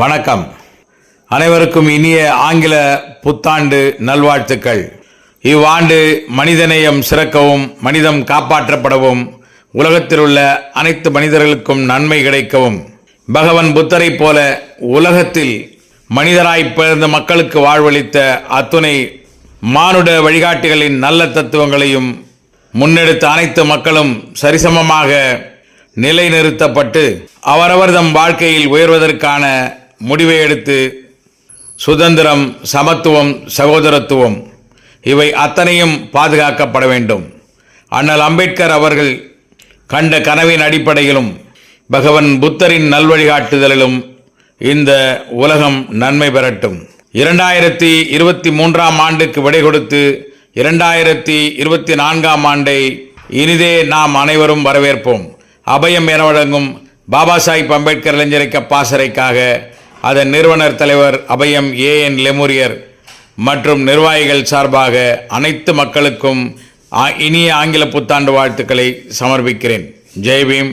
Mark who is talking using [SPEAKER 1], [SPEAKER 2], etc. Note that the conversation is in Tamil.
[SPEAKER 1] வணக்கம். அனைவருக்கும் இனிய ஆங்கில புத்தாண்டு நல்வாழ்த்துக்கள். இவ்வாண்டு மனிதநேயம் சிறக்கவும் மனிதம் காப்பாற்றப்படவும் உலகத்தில் உள்ள அனைத்து மனிதர்களுக்கும் நன்மை கிடைக்கவும். பகவன் புத்தரைப் போல உலகத்தில் மனிதராய் பிறந்த மக்களுக்கு வாழ்வளித்த அத்துணை மானுட வழிகாட்டிகளின் நல்ல தத்துவங்களையும் முன்னெடுத்த அனைத்து மக்களும் சரிசமமாக நிலைநிறுத்தப்பட்டு அவரவர் தம் வாழ்க்கையில் உயர்வதற்கான முடிவை எடுத்து சுதந்திரம் சமத்துவம் சகோதரத்துவம் இவை அத்தனையும் பாதுகாக்கப்பட வேண்டும். அண்ணல் அம்பேத்கர் அவர்கள் கண்ட கனவின் அடிப்படையிலும் பகவன் புத்தரின் நல்வழிகாட்டுதலிலும் இந்த உலகம் நன்மை பெறட்டும். இரண்டாயிரத்தி இருபத்தி மூன்றாம் ஆண்டுக்கு விடை கொடுத்து இரண்டாயிரத்தி இருபத்தி நான்காம் ஆண்டை இனிதே நாம் அனைவரும் வரவேற்போம். அபயம் என வழங்கும் பாபா சாஹிப் அம்பேத்கர் இளைஞரைக்க பாசறைக்காக அதன் நிறுவனர் தலைவர் அபயம் ஏ என் லெமூரியர் மற்றும் நிர்வாகிகள் சார்பாக அனைத்து மக்களுக்கும் இனிய ஆங்கில புத்தாண்டு வாழ்த்துக்களை சமர்ப்பிக்கிறேன். ஜெய் பீம்.